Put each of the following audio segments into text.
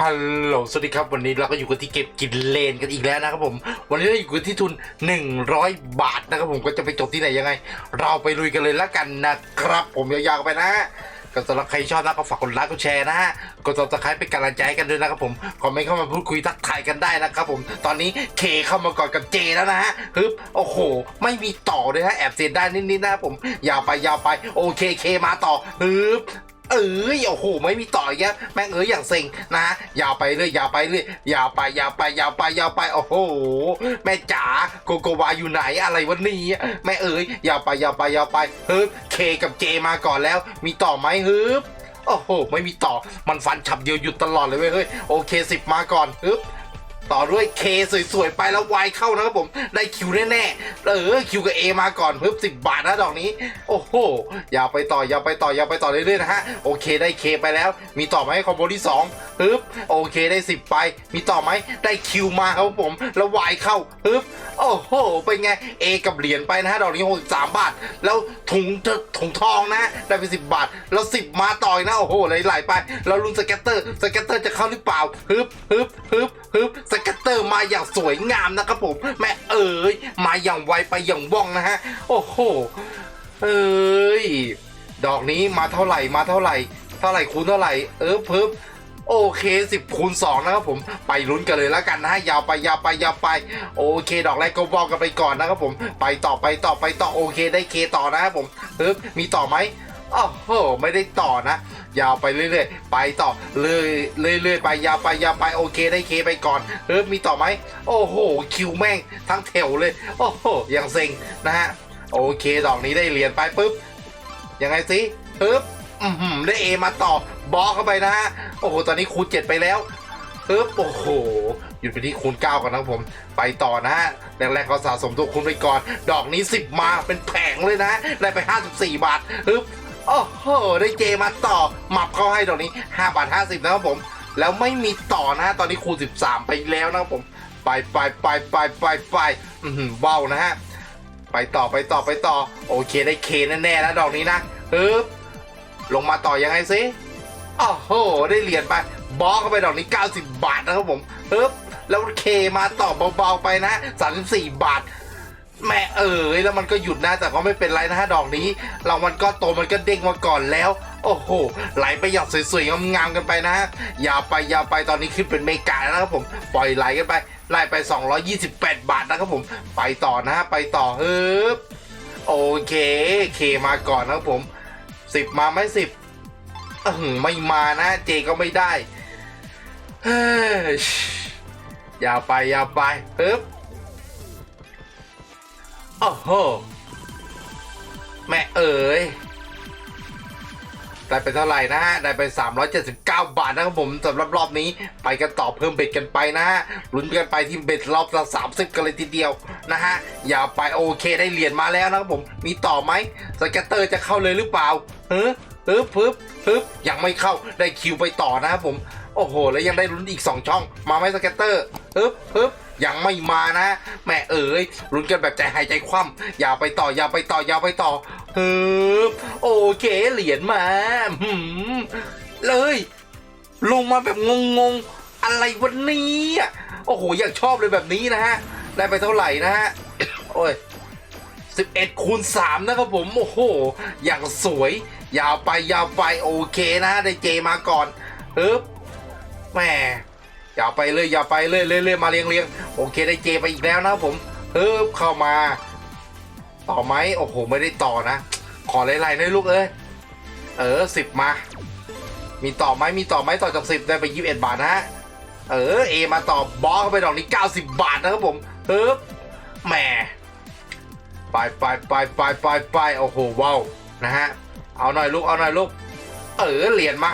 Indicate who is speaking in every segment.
Speaker 1: ฮัลโหล สวัสดีครับ วันนี้เราก็อยู่กันที่เก็บกินเลนกันอีกแล้วนะครับผม วันนี้เราอยู่กันที่ทุน 100 บาทนะครับผม ก็จะไปจบที่ไหนยังไง เราไปลุยกันเลยละกันนะครับ ผมยาวๆไปนะ ก็สำหรับใครชอบนะก็ฝากกดไลค์กดแชร์นะฮะ กดซับสไครเป็นกำลังใจกันด้วยนะครับผม คอมเมนต์เข้ามาพูดคุยทักทายกันได้นะครับผม ตอนนี้เคเข้ามาก่อนกับเจแล้วนะฮะฮึบ โอ้โห ไม่มีต่อเลยฮะ แอบเสียดายนิดๆนะครับผม ยาวไปยาวไป โอเคเคมาต่อฮึบ เอ้ยโอ้โหไม่มีต่อแยแม่งเอ้ยอย่างเซ็งนะยาวไปเรื่อยยาวไปเรื่อยยาวไปยาวไปยาวไปยาวไปโอ้โห แม่จ๋าโกโกวาอยู่ไหนอะไรวะนี่แม่เอ้ยยาวไปยาวไปยาวไปเฮ้ยเคกับเจมาก่อนแล้ว มีต่อไหมเฮ้ยโอ้โห ไม่มีต่อ มันฟันฉับเดียวหยุดตลอดเลยเว้ย เฮ้ย โอเคสิบมาก่อนฮึบ ต่อด้วยเคสวยๆ ไปแล้ววายเข้านะครับผมได้คิวแน่ๆเออคิวกับเอมาก่อนเพิ่มสิบบาทนะดอกนี้ โอ้โหอย่าไปต่ออย่าไปต่ออย่าไปต่อเรื่อยๆนะฮะโอเคได้เคไปแล้ว มีต่อไหมคอมโบที่สองฮึบโอเคได้สิบไป มีต่อไหมได้คิวมาครับผมแล้ววายเข้าฮึบโอ้โหเป็นไงเอกับเหรียญไปนะฮะดอกนี้หกสามบาท แล้วถุงถุงทองนะ ได้ไปสิบบาท แล้วสิบมาต่อยนะโอ้โหไหลๆไป แล้วลุ้นสเก็ตเตอร์สเก็ตเตอร์จะเข้าหรือเปล่าฮึบฮึบฮึบฮึบสเก็ตเตอร์มาอย่างสวยงามนะครับผม แม่เอ๋ยมาอย่างไวไปอย่างว่องนะฮะ โอ้โห เอ้ย ดอกนี้มาเท่าไหร่มาเท่าไหร่ เท่าไหร่คูณเท่าไหร่ เออเพิ่มโอเค10คูณ2นะครับผมไปลุ้นกันเลยแล้วกันนะฮะยาวไปยาวไปยาวไป โอเค ดอกแรกก็บอกกันไปก่อนนะครับผม ไปต่อไปต่อไปต่อโอเค ได้เคต่อนะครับผมเฮ้ยมีต่อไหมอ้โหไม่ได้ต่อนะ ยาวไปเรื่อยๆ ไปต่อเรื่อยเรื่อยๆไปยาวไปยาวไปโอเคได้เคไปก่อนเฮ้ยมีต่อไหมโอ้โหคิวแม่งทั้งแถวเลย โอ้โหยังเซ็งนะฮะโอเคดอกนี้ได้เหรียญไปปุ๊บยังไงสิปึ๊บอือหือได้เอมาต่อบล็อกเข้าไปนะฮะโอ้โหตอนนี้คูณเจ็ดไปแล้วปึ๊บโอ้โหหยุดไปที่คูณ9ก่อนนะผม ไปต่อนะฮะแรกๆก็สะสมตัวคูณไปก่อน ดอกนี้ 10 มาเป็นแผงเลยนะได้ไป 54 บาทปึ๊บ โอ้โห ได้เจมาต่อ หมับเข้าให้ดอกนี้5บาท50 นะครับผม แล้วไม่มีต่อนะตอนนี้คูณ 13 ไปแล้วนะครับผม ไปไปไปไปไปไปอือหือเบ้านะฮะ ไปต่อไปต่อไปต่อ โอเคได้เคแน่ๆแล้วดอกนี้นะปึ๊บลงมาต่อยังไงซิโอ้โห ได้เหรียญไปบล็อกเข้าไปดอกนี้ 90 บาทนะครับผมปึ๊บแล้วเคมาต่อเบาๆไปนะ34 บาท แม่เอ๋ยแล้วมันก็หยุดนะแต่ก็ไม่เป็นไรนะฮะดอกนี้รางวัลก็โตมันก็เด้งมาก่อนแล้ว โอ้โหไหลไปอย่างสวยๆงามๆกันไปนะฮะยาวไปยาวไปตอนนี้ขึ้นเป็นเมกาแล้วครับผมปล่อยไหลกันไปไล่ไป 228 บาทนะครับผม ไปต่อนะฮะไปต่อฮึบโอเคเคมาก่อนนะครับผม10มาไหมสิบเออไม่มานะ เจก็ไม่ได้เฮ้ยยาวไปยาวไปปึ๊บ โอ้โห แม่เอ๋ยได้ไปเท่าไหร่นะฮะ ได้ไป 379 บาทนะครับผมสำหรับรอบนี้ ไปกันต่อเพิ่มเบ็ดกันไปนะฮะลุ้นกันไปที่เบ็ดรอบละ30 กันเลยทีเดียวนะฮะยาวไปโอเคได้เหรียญมาแล้วนะครับผม มีต่อไหมสแกตเตอร์จะเข้าเลยหรือเปล่าเฮ้ยปึ๊บปึ๊บปึ๊บยังไม่เข้าได้คิวไปต่อนะครับผม โอ้โห แล้วยังได้ลุ้นอีก 2 ช่อง มาไหมสแกตเตอร์ปึ๊บปึ๊บ ยังไม่มานะแม่เอ๋ยลุ้นกันแบบใจหายใจคว่ำอย่าไปต่ออย่าไปต่ออย่าไปต่อปึ๊บโอเคเหรียญมาหืมเลย ลงมาแบบงงๆ อะไรวันนี้อะโอ้โหอยากชอบเลยแบบนี้นะฮะ ได้ไปเท่าไหร่นะฮะ โอ้ย11คูณ3นะครับผม โอ้โห อย่างสวย ยาวไปยาวไปโอเคนะฮะได้เจมาก่อนปึ๊บแหม อย่าไปเลยอย่าไปเลยเรื่อยๆมาเรียงเรียงโอเคได้เจไปอีกแล้วนะผมปึ๊บเข้ามา ต่อไหมโอ้โหไม่ได้ต่อนะ ขอไล่ๆหน่อยลูกเอ้ยเออสิบมา มีต่อไหมมีต่อไหมต่อจากสิบได้ไปยี่สิบเอ็ดบาทนะฮะเออเอมาต่อบอกเข้าไปดอกนี้เก้าสิบบาทนะครับผมปึ๊บแหมไปไปไปไปไปไปโอ้โหว้าวนะฮะเอาหน่อยลูกเอาหน่อยลูกเออเหรียญมา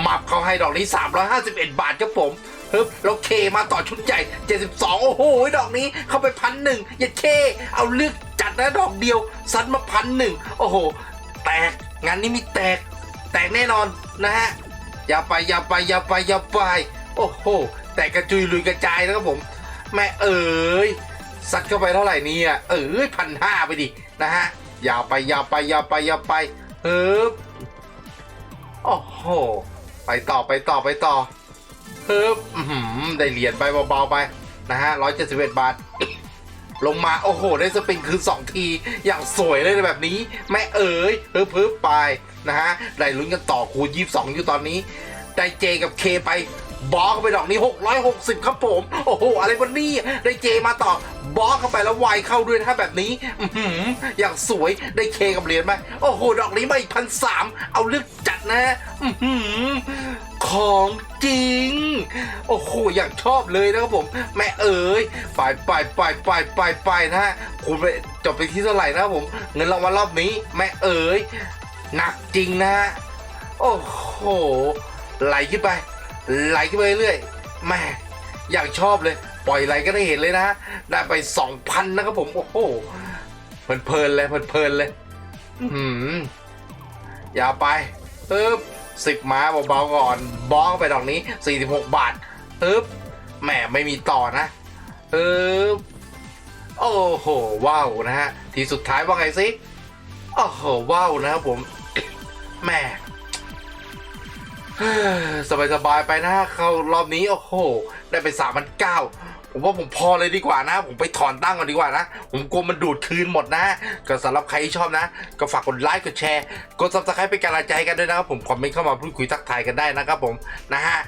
Speaker 1: หมับเขาให้ดอกนี้ 351 บาทครับผม ฮึบแล้วเคมาต่อชุดใหญ่ 72 โอ้โห ดอกนี้เข้าไปพันหนึ่งอย่าเค เอาเลือกจัดนะดอกเดียว ซัดมาพันหนึ่งโอ้โห แตก งานนี้มีแตก แตกแน่นอนนะฮะ อย่าไป อย่าไป อย่าไป อย่าไป โอ้โห แตกกระจุยลุยกระจายนะครับผม แม่เอ๋ย ซัดเข้าไปเท่าไหร่นี่ยเอ้ยพันห้าไปดิ นะฮะ อย่าไป อย่าไป อย่าไป อย่าไปฮึบโอ้โห ไปต่อ ไปต่อ ไปต่อ เพิ่มอื้อหือได้เหรียญไปเบาๆไปนะฮะร้อยเจ็ดสิบเอ็ดบาท ลงมาโอ้โห ได้สปริงคือสองที อย่างสวยเลยแบบนี้ แม่เอ๋ยเพิ่มเพิ่มไปนะฮะ ได้ลุ้นกันต่อคูณยี่สิบสองอยู่ตอนนี้ ได้เจกับเคไปบล็อกเข้าไปดอกนี้ 660 ครับผม โอ้โห อะไรวะนี่ได้เจมาต่อบล็อกเข้าไปแล้วไวเข้าด้วยนะแบบนี้ อืออย่างสวยได้เคกับเหรียญไหมโอ้โห ดอกนี้มาอีกพันสามเอาเลือกจัดนะ อือ ของจริง โอ้โห อย่างชอบเลยนะครับผม แม่เอ๋ยไปไปไปไปไปไปนะฮะคุณไปจบไปที่เท่าไหร่นะครับผม เงินรางวัลรอบนี้ แม่เอ๋ยหนักจริงนะฮะ โอ้โห ไหลขึ้นไป ไหลขึ้นไปเรื่อยๆแม่อย่างชอบเลย ปล่อยไหลก็ได้เห็นเลยนะฮะได้ไปสองพันนะครับผม โอ้โหเพลินเลยเพลินเลย อืมอย่าไปปึ๊บ สิบม้าเบาๆก่อนบล็อกไปดอกนี้สี่สิบหกบาทปึ๊บแหมไม่มีต่อนะปึ๊บโอ้โหว้าวนะฮะทีสุดท้ายว่าไงสิโอ้โหว้าวนะครับผมแหมสบายสบายๆไปนะเข้ารอบนี้โอ้โห ได้ไปสามพันเก้าผมว่าผมพอเลยดีกว่านะ ผมไปถอนตั้งก่อนดีกว่านะ ผมกลัวมันดูดคืนหมดนะ ก็สำหรับใครที่ชอบนะ ก็ฝากกดไลค์กดแชร์ กดซับสไครป์เป็นกำลังใจกันด้วยนะครับผมคอมเมนต์เข้ามาพูดคุยทักทายกันได้นะครับผมนะฮะ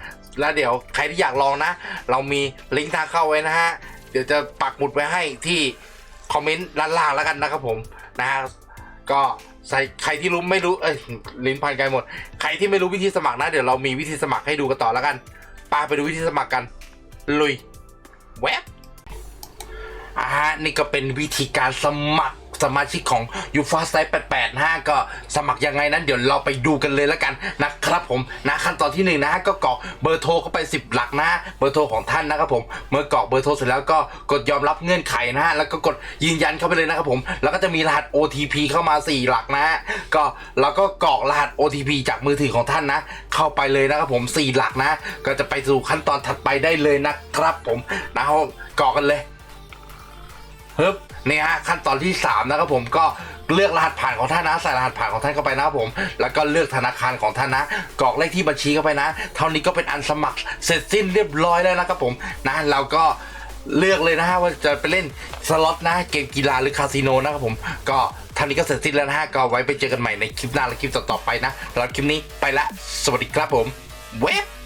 Speaker 1: แล้วเดี๋ยวใครที่อยากลองนะ เรามีลิงก์ทางเข้าไว้นะฮะเดี๋ยวจะปักหมุดไว้ให้ที่คอมเมนต์ด้านล่างแล้วกันนะครับผมนะฮะก็ใส่ใครที่รู้ไม่รู้เอ้ยลิ้นพันไกลหมด ใครที่ไม่รู้วิธีสมัครนะ เดี๋ยวเรามีวิธีสมัครให้ดูกันต่อแล้วกันปาไปดูวิธีสมัครกัน ลุยแวบอ่านี่ก็เป็นวิธีการสมัคร สมาชิกของ u f a s t 88นะฮะก็สมัครยังไงนั้นเดี๋ยวเราไปดูกันเลยแล้วกันนะครับผมนะขั้นตอนที่หนึ่งนะฮะก็กรอกเบอร์โทรเข้าไป 10 หลักนะเบอร์โทรของท่านนะครับผมเมื่อกรอกเบอร์โทรเสร็จแล้วก็กดยอมรับเงื่อนไขนะฮะแล้วก็กดยืนยันเข้าไปเลยนะครับผมแล้วก็จะมีรหัส OTP เข้ามา 4 หลักนะฮะก็เราก็กรอกรหัส OTP จากมือถือของท่านนะ เข้าไปเลยนะครับผม 4 หลักนะ ก็จะไปสู่ขั้นตอนถัดไปได้เลยนะครับผมนะฮะกรอกกันเลย ฮึบนี่ฮะขั้นตอนที่ 3 นะครับผมก็เลือกรหัสผ่านของท่านนะใส่รหัสผ่านของท่านเข้าไปนะครับผม แล้วก็เลือกธนาคารของท่านนะกรอกเลขที่บัญชีเข้าไปนะ เท่านี้ก็เป็นอันสมัครเสร็จสิ้นเรียบร้อยแล้วนะครับผมนะเราก็เลือกเลยนะฮะว่าจะไปเล่นสล็อตนะเกมกีฬาหรือคาสิโนนะครับผมก็ท่านี้ก็เสร็จสิ้นแล้วนะฮะก็ไว้ไปเจอกันใหม่ในคลิปหน้าและคลิปต่อๆไปนะสำหรับคลิปนี้ไปละ สวัสดีครับผมเว็บ